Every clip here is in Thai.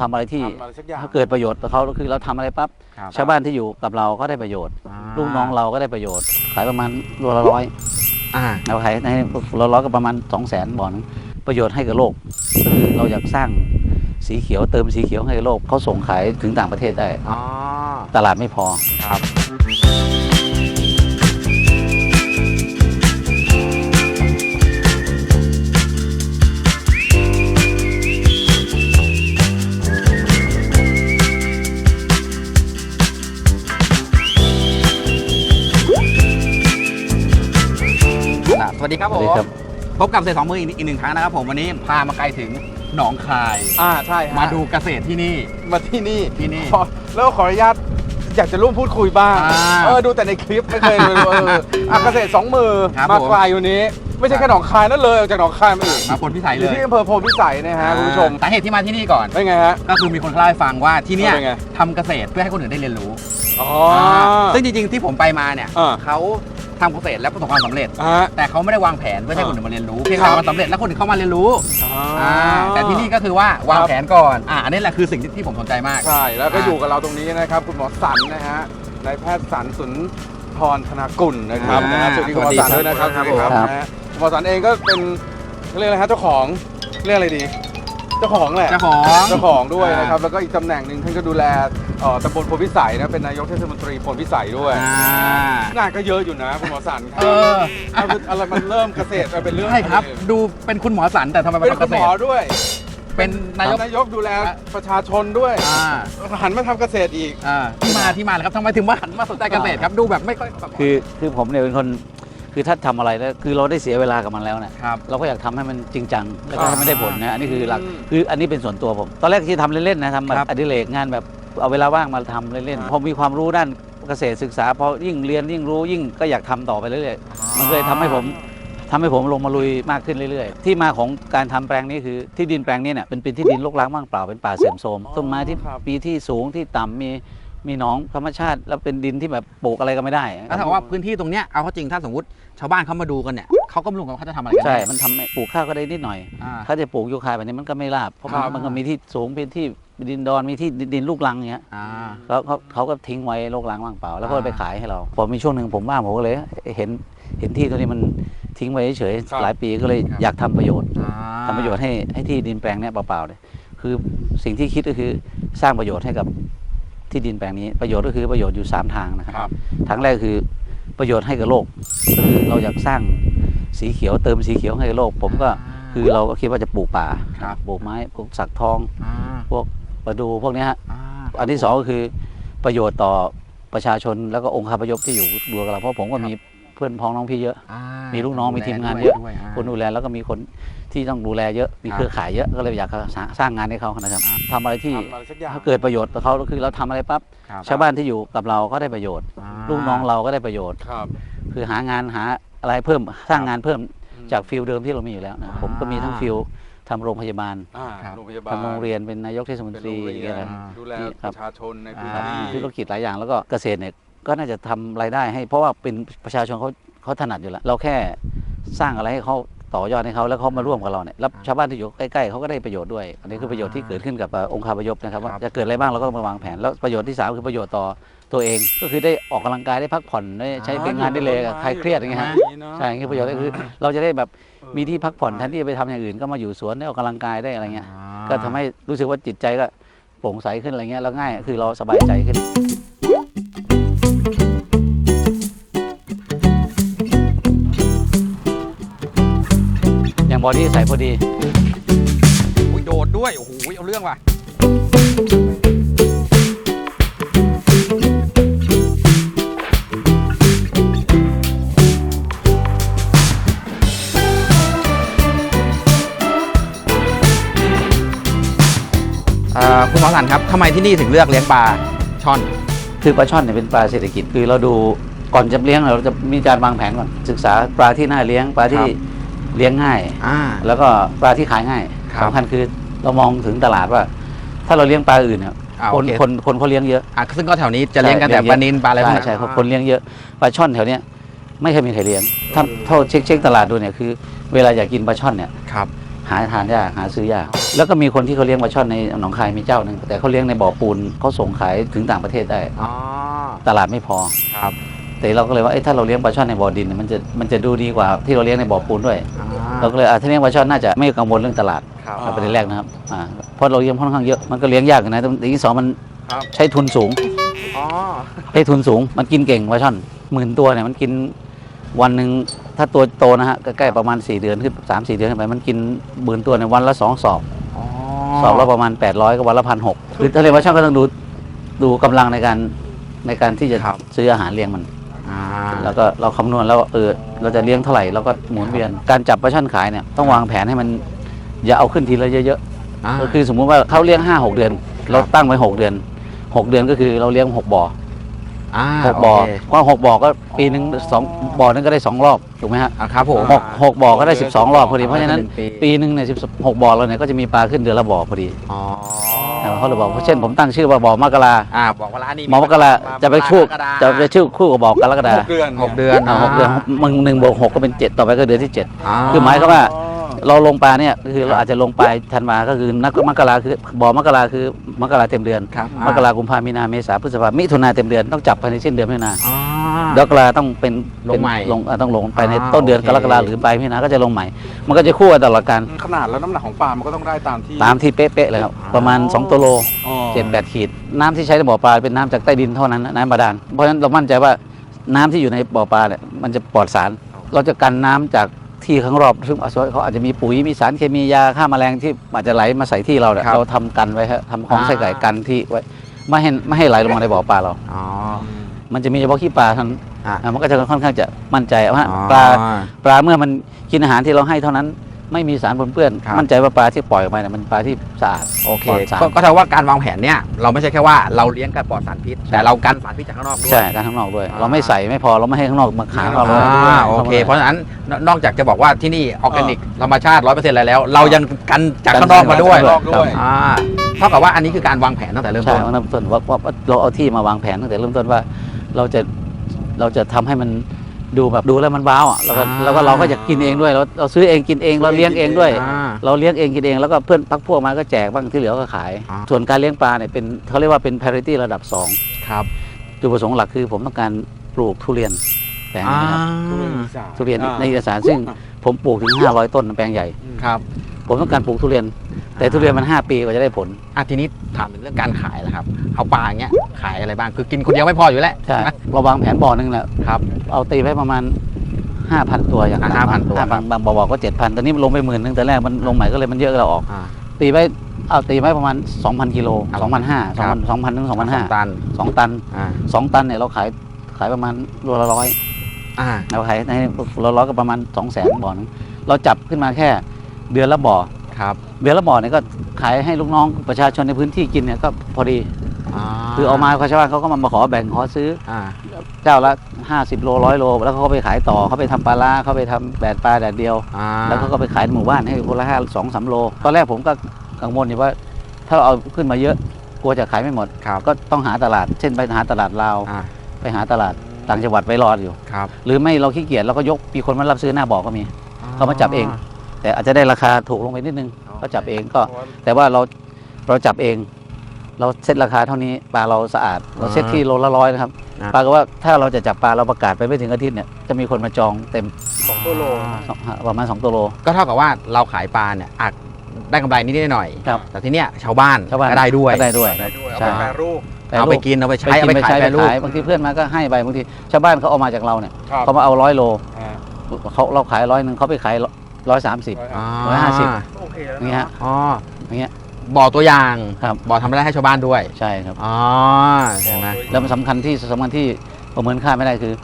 ทำอะไรที่ทำอะไรสักอย่างถ้าเกิดประโยชน์ต่อเขาคือเราทำอะไรปั๊บครับ ชาวบ้านที่อยู่กับเราก็ได้ประโยชน์ลูกน้องเราก็ได้ประโยชน์ ขายประมาณโลละร้อยอ่า เราขายในโลละร้อยก็ประมาณ2 0 0แสนบ่อนึงประโยชน์ให้กับโลกก็คือเราอยากสร้างสีเขียวเติมสีเขียวให้กับโลกเขาส่งขายถึงต่างประเทศได้ อ๋อ ตลาดไม่พอ ครับ สวัสดีครับสผวัสดีมครับพบกับเศษสองมืออีกอีกหนึ่งครั้งนะครับผมวันนี้พามาไกลถึงหนองคาย อ่าใช่ฮะมาดูเกษตรที่นี่ มาที่นี่ที่นี่ขอแล้วขออนุญาตอยากจะร่วมพูดคุยบ้างอ่าเออดูแต่ในคลิปไม่เคยดูเอออะเกษตรสองมือครับมาผม ไกลอยู่นี้ ไม่ใช่แค่หนองคายนั่นเลยออกจากหนองคายมาอีกมาผลพิสัยอเลยู่ยที่อำเภอโพนพิสัยนะฮะคุณผู้ชมสาเหตุที่มาที่นี่ก่อน เป็นไงฮะ ก็คือมีคนเขาเล่าให้ฟังว่าที่เนี่ยเป็นไง ทำเกษตรเพื่อให้คนอื่นได้เรียนรู้อ๋อซึ่งจริงๆที่ผมไปมาเนี่ยอ่า เขา ทำเกษตรแล้วประสบความสำเร็จฮะแต่เขาไม่ได้วางแผนเพื่อให้คนอื่นมาเรียนรู้เพียงครัแต่บมันสำเร็จแล้วคนอื่นเข้ามาเรียนรู้อ่าอ่าแต่ที่นี่ก็คือว่าวางแผนก่อนอ่าอันนี้แหละคือสิ่งที่ที่ผมสนใจมาก ใช่ แล้วก็อ่าอยู่กับเราตรงนี้นะครับ คุณหมอสันนะฮะนายแพทย์สันสุนทรธนากุลนะครับอ่านะฮะสวัสดีคุณหมอสันด้วยนะครับสวัสดีสวัสครับนะฮะคุณหมอสันเองก็เป็นเขาเรียกอะไรฮะเจ้าของเรียกอะไรดี เจ้าของแหละเจ้าของ เจ้าของด้วยนะครับอ่าแล้วก็อีกตำแหน่งหนึ่งท่านก็ดูแล เอ่อตำบลพลพิสัยนะเป็นนายกเทศมนตรีพลพิสัยด้วย อ่า งานก็เยอะอยู่นะคุณหมอสันครัเอบอเอาอะไรมันเริ่มเกษตรมาเป็นเรื่องใช่ครับอะไดูเป็นคุณหมอสันแต่ทำไมเป็นมาทำเกคุณษหมอตรด้วยเป็นนายก นายกดูแลประชาชนด้วยอ่าหันมาทำเกษตรอีก อ่าที่มาที่มาเลยครับทำไมถึงว่าหันมาสนใจเกษตรครับดูแบบไม่ค่อยแบบคือคือผมเนี่ยเป็นคนคือถ้าทำอะไรแล้วคือเราได้เสียเวลากับมันแล้วเนี่ยครับ เราก็อยากทำให้มันจริงจังแล้วก็อ่าให้มันได้ผลนะอันนี้คือหลักอืม คืออันนี้เป็นส่วนตัวผม ตอนแรกที่ทำเล่นๆนะทำแบครับบอดิเรกงานแบบ เอาเวลาว่างมาทำเล่นอ่าๆพอมีความรู้ด้านเกษตรศึกษาพอยิ่งเรียนยิ่งรู้ยิ่งก็อยากทำต่อไปเรื่อยๆมันก็เลยทำให้ผมทำให้ผมลงมาลุยมากขึ้นเรื่อยๆ ที่มาของการทำแปลงนี้คือที่ดินแปลงนี้เนี่ยเป็นเป็นที่ดินรกร้างว่างเปล่าเป็นป่าเสื่อมโทรมต้นไม้ที่ครับปีที่สูงที่ต่ำมีมีหนองธรรมชาติแล้วเป็นดินที่แบบปลูกอะไรก็ไม่ได้แล้วถ้าบอกว่าพื้นที่ตรงเนี้ยเอาเข้าจริงถ้าสมมติชาวบ้านเขามาดูกันเนี่ยเขาก็ไม่รู้กันว่าเขาจะทำอะไรกันใช่แน่มันทำให้ปลูกข้าวก็ได้นิดหน่อยอ่าถ้าจะปลูกยูคาแบบนี้มันก็ไม่ราบเพราะมันครับมันก็มีที่สูงเป็นที่ ดินดอนมีที่ดินลูกรังอย่างเงี้ยอ่า แล้วเขาเขาก็ทิ้งไว้โลกรังว่างเปล่า แล้วก็อ่าไปขายให้เรา พอมีช่วงหนึ่งผมว่างผมก็เลย เห็นเห็นที่ตัวนี้มันทิ้งไว้เฉยครับๆหลายปีก็เลยอยากทำประโยชน์อ่าทำประโยชน์ให้ให้ที่ดินแปลงเนี้ยเปล่าๆเลยคือสิ่งที่คิดก็คือสร้างประโยชน์ให้กับที่ดินแปลงนี้ประโยชน์ก็คือประโยชน์อยู่สามทางนะครับ ครับทางแรกคือประโยชน์ให้กับโลกก็คือเราอยากสร้างสีเขียวเติมสีเขียวให้กับโลก ผมก็คือเราก็คิดว่าจะปลูกป่าครับ ปลูกไม้ปลูกสักทอง อ่าพวก ประดูพวกเนี้ยฮะอ่าอันที่สองก็คือประโยชน์ต่อประชาชนแล้วก็องค์คาพยพที่อยู่ดูกับเราเพราะผมก็มีเพื่อนพ้องน้องพี่เยอะ อ่ามีลูกน้องมีทีมงานด้วเยอะ ด้วยา คนดูแลแล้วก็มีคนที่ต้องดูแลเยอะมีครับ เครือข่ายเยอะก็เลยอยากจะสร้างงานให้เขานะครับทำอะไรที่ทำอะไรสักอย่างถ้าเกิดประโยชน์ต่อเขาคือเราทำอะไรปั๊บครับชาวบ้านที่อยู่กับเราก็ได้ประโยชน์อ่าลูกน้องเราก็ได้ประโยชน์ ครับ คือหางานหาอะไรเพิ่มสร้างงานเพิ่มอืมจากฟิลเดิมที่เรามีอยู่แล้วนะผมก็มีทั้งฟิล ทำโรงพยาบาลอ่าครับ โรงพยาบาลทำโรงเรียนเป็นนายกเทศมนเป็นตรีโรงอย่างเรียเงี้นยนะดูแลนี่ปครับ ระชาชนในพื้นอ่า ที่ธุรกิจหลายอย่างแล้วก็เกษตรเนี่ยก็น่าจะทำรายได้ให้เพราะว่าเป็นประชาชนเขาเขาถนัดอยู่แล้ว เราแค่สร้างอะไรให้เขาต่อยอดให้เขาแล้วเขามาร่วมกับเราเนี่ยแล้วชาวบ้านที่อยู่ใกล้ๆเขาก็ได้ประโยชน์ด้วย อันนี้คือประโยชน์ที่เกิดขึ้นกับเอ่อองค์คาพยพนะครับว่าครับ จะเกิดอะไรบ้างเราก็มาวางแผนแล้วประโยชน์ที่สามคือประโยชน์ต่อ ตัวเองก็คือได้ออกกำลังกายได้พักผ่อนได้ใช้เป็นงานได้เลยใครเครียดอย่างเงี้ยฮะใช่คือประโยชน์ก็คือ เราจะได้แบบมีที่พักผ่อนแทนที่จะไปทำอย่างอื่น ก็มาอยู่สวนได้ออกกำลังกายได้อะไรเงี้ยก็ทำให้รู้สึกว่าจิตใจก็โปร่งใสขึ้นอะไรเงี้ยแล้วง่ายคือเราสบายใจขึ้นอย่างบอดี้ใส่พอดีอุ้ยโดดด้วยโอ้โหเอาเรื่องว่ะ คุณหมอสันครับทำไมที่นี่ถึงเลือกเลี้ยงปลาช่อน คือปลาช่อนเนี่ยเป็นปลาเศรษฐกิจคือเราดูก่อนจะเลี้ยงเราจะมีการวางแผนก่อนศึกษาปลาที่น่าเลี้ยงปลาที่ครับเลี้ยงง่าย อ่า แล้วก็ปลาที่ขายง่ายครับ สำคัญคือเรามองถึงตลาดว่า ถ้าเราเลี้ยงปลาอื่นเนี่ยอ่าคโอนเคคนคนเขาเลี้ยงเยอะ อะซึ่งก็แถวนี้จะเลี้ยงกันใช่แต่เลี้ยงปลานินปลาอะไรพวกใช่นั้นใช่ครับคนเลี้ยงเยอะปลาช่อนแถวเนี้ยไม่เคยมีใครเลี้ยงถ้าเท่าเช็คเช็คตลาดดูเนี่ยคือ เวลาอยากกินปลาช่อนเนี่ยครับ หาทานยากหาซื้อยาก แล้วก็มีคนที่เขาเลี้ยงปลาช่อนในหนองคายมีเจ้าหนึ่งแต่เขาเลี้ยงในบ่อปูนเขาส่งขายถึงต่างประเทศได้ อ๋อ ตลาดไม่พอ ครับ แต่เราก็เลยว่าเอ้ยถ้าเราเลี้ยงปลาช่อนในบ่อดินเนี่ยมันจะมันจะดูดีกว่าที่เราเลี้ยงในบ่อปูนด้วยอ่าเราก็เลยอะถ้าเลี้ยงปลาช่อนน่าจะไม่กังวลเรื่องตลาดครับเอาประเด็นแรกนะครับอ่าเพราะเราเลี้ยงค่อนข้างเยอะมันก็เลี้ยงยากอยู่นะแต่ที่สองมันครับ ใช้ทุนสูง อ๋อใช้ทุนสูงมันกินเก่งปลาช่อนหมื่นตัวเนี่ยมันกินวันหนึ่ง ถ้าตัวโตนะฮะใกล้ๆประมาณ 4 เดือนขึ้นสามสี่เดือนขึ้นไปมันกินหมื่นตัวในยวันละสองสอบอ๋อสอบละประมาณ 800ก็วันละพันหกคือถ้าเลี้ยงปลาช่อนก็ต้องดูดูกำลังในการในการที่จะซื้ออาหารเลี้ยงมันอ่าแล้วก็เราคำนวณแล้วว่าเออเราจะเลี้ยงเท่าไหร่เราก็หมุนเวียนการจับปลาช่อนขายเนี่ยต้องวางแผนให้มันอย่าเอาขึ้นทีละเยอะอ่าๆก็คือสมมุติว่าเขาเลี้ยง5 6 เดือน เราตั้งไว้ 6 เดือน 6 เดือนก็คือเราเลี้ยง 6บ่อ อ่าหกบ่อโเคกว้างหกบ่อก็ปีหนึ่งสองบ่อนึงก็ได้สองรอบถูกไหมฮะอ่าครับผมหกหกบ่อก็ได้12รอบพอดีเพราะฉะนั้นหงปีปีหนึ่งเนี่ยสิบหกบ่อเราเนี่ยก็จะมีปลาขึ้นเดือนละบ่อพอดีอ๋อเขาเลยบอกเพราะเช่นผมตั้งชื่อว่าบ่อมกราอ่าบอกว่าร้านนี้หมอมกราจะไปคู่กรกฎาจะไปชื่อคู่กับบ่อกรกฎาหกเดือนหกเดือนอ่าหกเดือนมึงหนึ่งบวกหกก็เป็นเจ็ดต่อไปก็เดือนที่เจ็ดอ๋อคือหมายความว่า เราลงปลาเนี่ยคือเราอาจจะลงปลายธันวาก็คือนักมกราคือบ่อมกราคือมกราเต็มเดือนครับมกรากุมภามีนาเมษาพฤษภามิถุนาเต็มเดือนต้องจับภายในสิ้นเดือนมิถุนาอ๋อดอกกราต้องเป็นลงใหม่เป็นลงอ่าต้องลงไปในอ่าต้นเดือนโอเคกรกฎาหรือปลายมิถุนาก็จะลงใหม่ มันก็จะคู่กันตลอดการขนาดแล้วน้ำหนักของปลามันก็ต้องได้ตามที่ตามที่เป๊ะๆเลยครับประมาณ2ตัวโลอ๋อเจ็ดแปดขีด น้ำที่ใช้ในบ่อปลาเป็นน้ำจากใต้ดินเท่านั้นนะน้ำบาดาลเพราะฉะนั้นเรามั่นใจว่าน้ำที่อยู่ในบ่อปลาเนี่ยมันจะปลอดสาร เราจะกันน้ำจาก ที่ข้างรอบซึ่งเขาอาจจะมีปุ๋ยมีสารเคมียาฆ่าแมลงที่อาจจะไหลมาใส่ที่เราเนี่ยครับเราทำกันไว้ครับทำของอ่า ใส่ไก่กันที่ไว้ไม่ให้ไม่ให้ไหลลงมาในบ่อปลาเรา อ๋อ มันจะมีเฉพาะขี้ปลาเท่านั้นอะ อ่ามันก็จะค่อนข้างจะมั่นใจว่าอ๋อ ปลาปลาเมื่อมันกินอาหารที่เราให้เท่านั้น ไม่มีสารปนเปื้อน ครับ มั่นใจว่าปลาที่ปล่อยออกมาเนี่ยมันปลาที่สะอาดโอเคปลอดสารก็ก็เท่าว่าการวางแผนเนี่ยเราไม่ใช่แค่ว่าเราเลี้ยงกันปลอดสารพิษ แต่เรากันสารพิษจากข้างนอกด้วย ใช่การข้างนอกด้วย อ่า เราไม่ใส่ไม่พอเราไม่ให้ข้างนอกมาขาเราเลยอ่าโอเค เพราะฉะนั้นนนอกจากจะบอกว่าที่นี่ออร์แกนิกธรรมชาติร้อยเปอร์เซ็นต์อะไรแล้ว เรายังกันจากข้างนอกมาด้วยข้างนอกด้วย อ่าเท่ากับว่าอันนี้คือการวางแผนตั้งแต่เริ่มใช่ต้น เริ่มต้นว่าว่าว่าเราเอาที่มาวางแผนตั้งแต่เริ่มต้นว่า เราจะเราจะทำให้มัน ดูแบบดูแล้วมันว้าวอะแล้วก็อ่า แล้วก็เราก็อยากกินเองด้วยเราเราซื้อเองกินเองเราเลี้ยงเองด้วย อ่า เราเลี้ยงเองกินเองแล้วก็เพื่อนพักพวกมาก็แจกบ้างที่เหลือก็ขาย อ่า ส่วนการเลี้ยงปลาเนี่ยเป็นเขาเรียกว่าเป็น parity ระดับสองครับจุดประสงค์หลักคือผมต้องการปลูกทุเรียนแปลงอ่านี้นะครับทุเรียนอ่าในอีสานซึ่งผมปลูกถึง 500 ต้นแปลงใหญ่ ครับ ผมต้องการปลูกทุเรียน แต่ทุเรียนมัน 5 ปีกว่าจะได้ผล อะทีนี้ถามถึงเรื่องการขายแล้วครับ เอาปลาอย่างเงี้ยขายอะไรบ้าง คือกินคนเดียวไม่พออยู่แล้วใช่นะ เราวางแผนบ่อหนึงแหละครับเอาตีไว้ประมาณ 5,000 ตัวอย่างอะต่ำ5,000ตัวห้าพันบางบ่อก็7,000ตอนนี้มันลงไปหมื่นนึงแต่แรกมันลงใหม่ก็เลยมันเยอะเราออก อ่า ตีไว้เอาตีไว้ประมาณ 2,000กิโลครับ 2,500ครับ2,000 2,000ถึงสอง2,500ตัน2ตันอ่า2ตันเนี่ยเราขายขายประมาณโลละร้อยอ่าเราขายในโลละร้อยก็ประมาณ200,000บ่อนึงเราจับขึ้นมาแค่เดือนละบ่อ ครับเดือนละบ่อเนี่ยก็ขายให้ลูกน้องประชาชนในพื้นที่กินเนี่ยก็พอดี คือเอามาชาวบ้านเขาก็มาขอแบ่งขอซื้ออ่าเจ้าละ 50 โลร้อยโล แล้วเขาก็ไปขายต่อเขาไปทำปลาล่าเขาไปทำแดดปลาแดดเดียวอ่าแล้วเขาก็ไปขายในหมู่บ้านให้คนละห้าสองสามโล ตอนแรกผมก็กังวลอยู่ว่า ถ้าเราเอาขึ้นมาเยอะกลัวจะขายไม่หมดครับก็ต้องหาตลาด เช่นไปหาตลาดลาวอ่าไปหาตลาดต่างจังหวัดไว้รออยู่ครับหรือไม่เราขี้เกียจเราก็ยกมีคนมารับซื้อหน้าบ่อก็มีเขามาจับเอง แต่อาจจะได้ราคาถูกลงไปนิดนึงก็จับเองก็ แต่ว่าเราเราจับเอง เราเซตราคาเท่านี้ปลาเราสะอาด เราเซตที่โลละร้อยนะครับอ่าปลาก็ว่าถ้าเราจะจับปลาเราประกาศไปไม่ถึงอาทิตย์เนี่ยจะมีคนมาจองเต็มสองตัวโลสองประมาณ 2 ตัวโล ก็เท่ากับว่าเราขายปลาเนี่ยอาจได้กำไรนิดๆหน่อยๆครับแต่ทีเนี้ยชาวบ้านชาวบ้าน ก็ได้ด้วย ก็ได้ด้วย ได้ด้วยเอาใช่ ไปแปรรูปเอาไปกินเอาไปไปใช้กิเอานไปไปขายใช้แปไปรรูปขายบางทีเพื่อนมาก็ให้ไปบางทีชาวบ้านเขาเอามาจากเราเนี่ยครับเขามาเอาร้อยโลอ่า เขาเราขายร้อยหนึ่งเขาไปขาย ร้อยสามสิบอ่าร้อยห้าสิบ โอเคแล้วนี่ฮะ อ๋ออย่างเงี้ย บ่อตัวอย่างครับ บ่อทำรายได้ให้ชาวบ้านด้วย ใช่ครับ อ๋อใช่ไหมแล้วมันสำคัญที่สำคัญที่ประเมินค่าไม่ได้คือ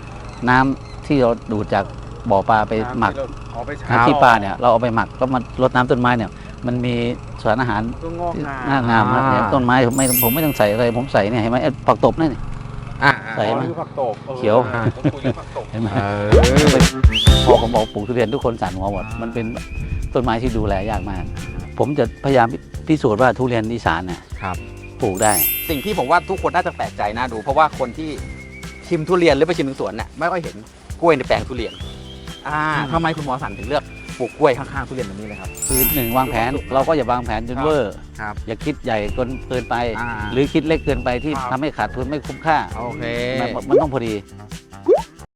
น้ำที่เราดูดจากบ่อปลาไปหมักเอาไปใช้น้ำที่ปลาเนี่ยเราเอาไปหมักแล้วมันรดน้ำต้นไม้เนี่ย มันมีสารอาหารเพื่องอกที่งาม น่างามนะเนี่ยต้นไม้ผมไม่ผมไม่ต้องใส่อะไรผมใส่เนี่ยเห็นไหมเอ้ยผักตบนี่ อ่าใส่อ๋อไหมคือผักตบออเขียวต้องคุยเรื่องผักตบเห็นไหมเออพอผมบอกปลูกทุเรียนทุกคนสั่นหัวหมดมันเป็นต้นไม้ที่ดูแลยากมาก ผมจะพยายามพิสูจน์ว่าทุเรียนอีสานเนี่ยครับ ปลูกได้ สิ่งที่ผมว่าทุกคนน่าจะแปลกใจน่าดู เพราะว่าคนที่ชิมทุเรียนหรือไปชิมถึงสวนเนี่ยไม่ค่อยเห็นกล้วยในแปลงทุเรียน อ่าทำไมคุณหมอสันถึงเลือก ปลูกกล้วยข้างๆทุเรียนแบบนี้เลยครับ คือหนึ่งวางแผนเราก็อย่าวางแผนจนเวอร์ ครับ อย่าคิดใหญ่เกินเกินไป อ่าหรือคิดเล็กเกินไปที่ครับ ทำให้ขาดทุนไม่คุ้มค่าโอเค มันมันต้องพอดี